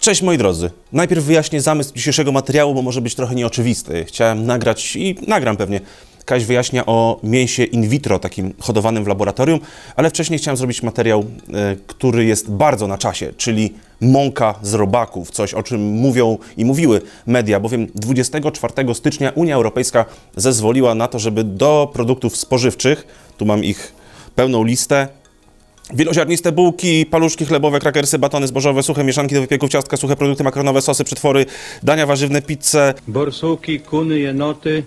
Cześć moi drodzy. Najpierw wyjaśnię zamysł dzisiejszego materiału, bo może być trochę nieoczywisty. Chciałem nagrać i nagram pewnie. Kaś wyjaśnia o mięsie in vitro, takim hodowanym w laboratorium, ale wcześniej chciałem zrobić materiał, e, który jest bardzo na czasie, czyli mąka z robaków, coś o czym mówią i mówiły media, bowiem 24 stycznia Unia Europejska zezwoliła na to, żeby do produktów spożywczych, tu mam ich pełną listę, Wieloziarniste bułki, paluszki chlebowe, krakersy, batony zbożowe, suche mieszanki do wypieków, ciastka, suche produkty makaronowe, sosy, przetwory, dania warzywne, pizze Borsuki, kuny, jenoty,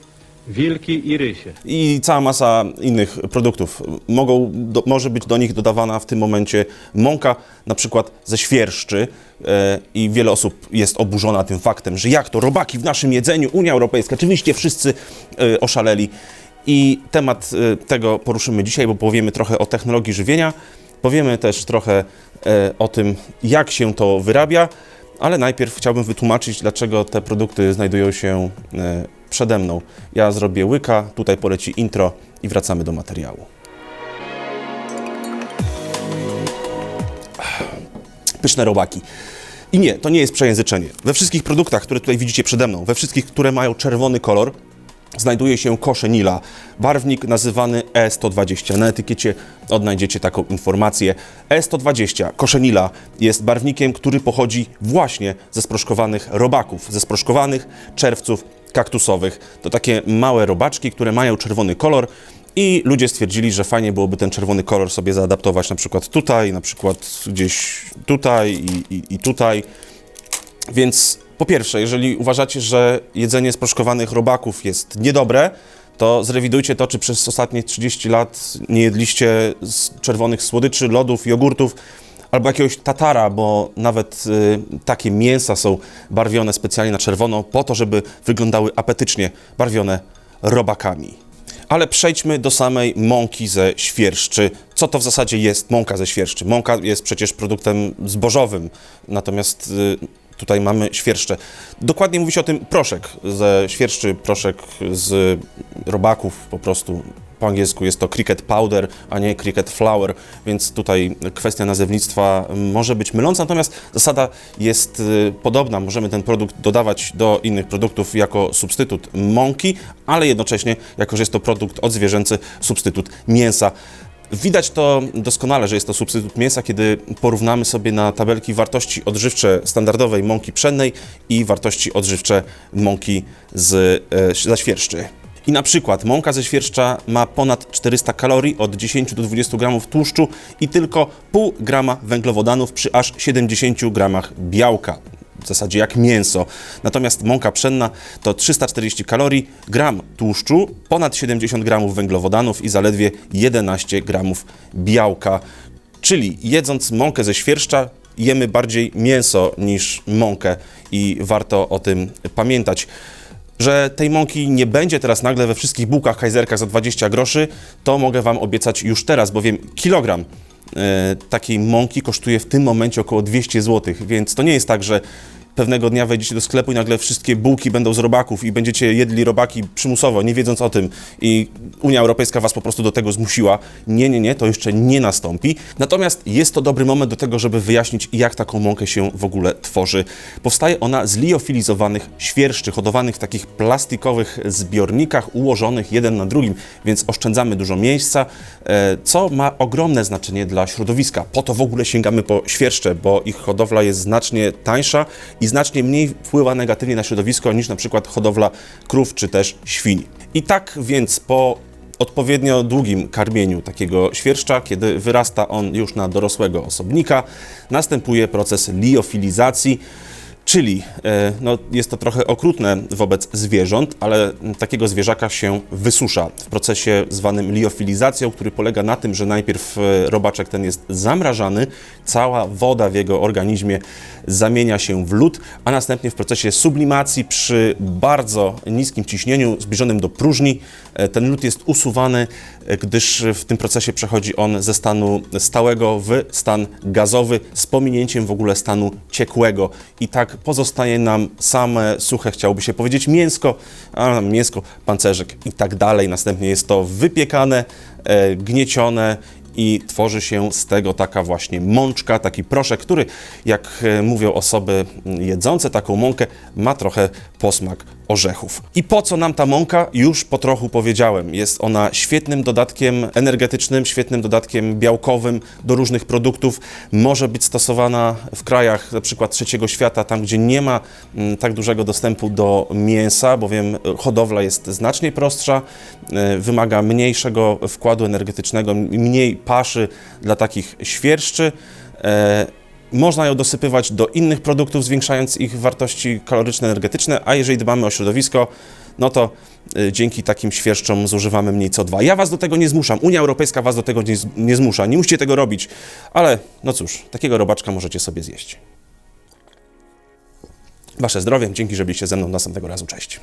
wilki i rysie. i cała masa innych produktów. Mogą, do, może być do nich dodawana w tym momencie mąka, na przykład ze świerszczy e, i wiele osób jest oburzona tym faktem, że jak to robaki w naszym jedzeniu, Unia Europejska, oczywiście wszyscy e, oszaleli. I temat e, tego poruszymy dzisiaj, bo powiemy trochę o technologii żywienia, powiemy też trochę e, o tym, jak się to wyrabia, ale najpierw chciałbym wytłumaczyć, dlaczego te produkty znajdują się e, przede mną. Ja zrobię łyka, tutaj poleci intro i wracamy do materiału. Pyszne robaki. I nie, to nie jest przejęzyczenie. We wszystkich produktach, które tutaj widzicie przede mną, we wszystkich, które mają czerwony kolor, znajduje się kosze Nila, barwnik nazywany E120. Na etykiecie odnajdziecie taką informację. E120, kosze Nila, jest barwnikiem, który pochodzi właśnie ze sproszkowanych robaków, ze sproszkowanych czerwców kaktusowych. To takie małe robaczki, które mają czerwony kolor i ludzie stwierdzili, że fajnie byłoby ten czerwony kolor sobie zaadaptować na przykład tutaj, na przykład gdzieś tutaj i, i, i tutaj. Więc po pierwsze, jeżeli uważacie, że jedzenie sproszkowanych robaków jest niedobre, to zrewidujcie to, czy przez ostatnie 30 lat nie jedliście czerwonych słodyczy, lodów, jogurtów albo jakiegoś tatara, bo nawet y, takie mięsa są barwione specjalnie na czerwono po to, żeby wyglądały apetycznie, barwione robakami. Ale przejdźmy do samej mąki ze świerszczy. Co to w zasadzie jest mąka ze świerszczy? Mąka jest przecież produktem zbożowym, natomiast y, tutaj mamy świerszcze. Dokładnie mówi się o tym proszek ze świerszczy, proszek z robaków po prostu. Po angielsku jest to cricket powder, a nie cricket flour, więc tutaj kwestia nazewnictwa może być myląca, natomiast zasada jest y, podobna. Możemy ten produkt dodawać do innych produktów jako substytut mąki, ale jednocześnie, jako że jest to produkt odzwierzęcy, substytut mięsa. Widać to doskonale, że jest to substytut mięsa, kiedy porównamy sobie na tabelki wartości odżywcze standardowej mąki pszennej i wartości odżywcze mąki z, e, ze świerszczy. I na przykład mąka ze świerszcza ma ponad 400 kalorii, od 10 do 20 gramów tłuszczu i tylko pół grama węglowodanów przy aż 70 gramach białka w zasadzie jak mięso. Natomiast mąka pszenna to 340 kalorii, gram tłuszczu, ponad 70 gramów węglowodanów i zaledwie 11 gramów białka. Czyli jedząc mąkę ze świerszcza, jemy bardziej mięso niż mąkę i warto o tym pamiętać. Że tej mąki nie będzie teraz nagle we wszystkich bułkach kajzerkach za 20 groszy, to mogę Wam obiecać już teraz, bowiem kilogram takiej mąki kosztuje w tym momencie około 200 zł, więc to nie jest tak, że pewnego dnia wejdziecie do sklepu i nagle wszystkie bułki będą z robaków i będziecie jedli robaki przymusowo, nie wiedząc o tym i Unia Europejska was po prostu do tego zmusiła. Nie, nie, nie, to jeszcze nie nastąpi. Natomiast jest to dobry moment do tego, żeby wyjaśnić, jak taką mąkę się w ogóle tworzy. Powstaje ona z liofilizowanych świerszczy, hodowanych w takich plastikowych zbiornikach, ułożonych jeden na drugim, więc oszczędzamy dużo miejsca, e, co ma ogromne znaczenie dla środowiska. Po to w ogóle sięgamy po świerszcze, bo ich hodowla jest znacznie tańsza i znacznie mniej wpływa negatywnie na środowisko niż na przykład hodowla krów czy też świń. I tak więc po odpowiednio długim karmieniu takiego świerszcza, kiedy wyrasta on już na dorosłego osobnika, następuje proces liofilizacji, Czyli e, no, jest to trochę okrutne wobec zwierząt, ale takiego zwierzaka się wysusza w procesie zwanym liofilizacją, który polega na tym, że najpierw e, robaczek ten jest zamrażany, cała woda w jego organizmie zamienia się w lód, a następnie w procesie sublimacji przy bardzo niskim ciśnieniu zbliżonym do próżni e, ten lód jest usuwany, gdyż w tym procesie przechodzi on ze stanu stałego w stan gazowy z pominięciem w ogóle stanu ciekłego. I tak pozostaje nam same suche, chciałoby się powiedzieć, mięsko, a mięsko, pancerzyk i tak dalej. Następnie jest to wypiekane, e, gniecione i tworzy się z tego taka właśnie mączka, taki proszek, który, jak e, mówią osoby jedzące taką mąkę, ma trochę posmak orzechów. I po co nam ta mąka? Już po trochu powiedziałem. Jest ona świetnym dodatkiem energetycznym, świetnym dodatkiem białkowym do różnych produktów. Może być stosowana w krajach przykład trzeciego świata, tam gdzie nie ma mm, tak dużego dostępu do mięsa, bowiem e, hodowla jest znacznie prostsza, e, wymaga mniejszego wkładu energetycznego, mniej paszy dla takich świerszczy. Można ją dosypywać do innych produktów, zwiększając ich wartości kaloryczne, energetyczne, a jeżeli dbamy o środowisko, no to y, dzięki takim świerszczom zużywamy mniej CO2. Ja Was do tego nie zmuszam, Unia Europejska Was do tego nie, nie zmusza, nie musicie tego robić, ale no cóż, takiego robaczka możecie sobie zjeść. Wasze zdrowie, dzięki, że byliście ze mną następnego razu, cześć.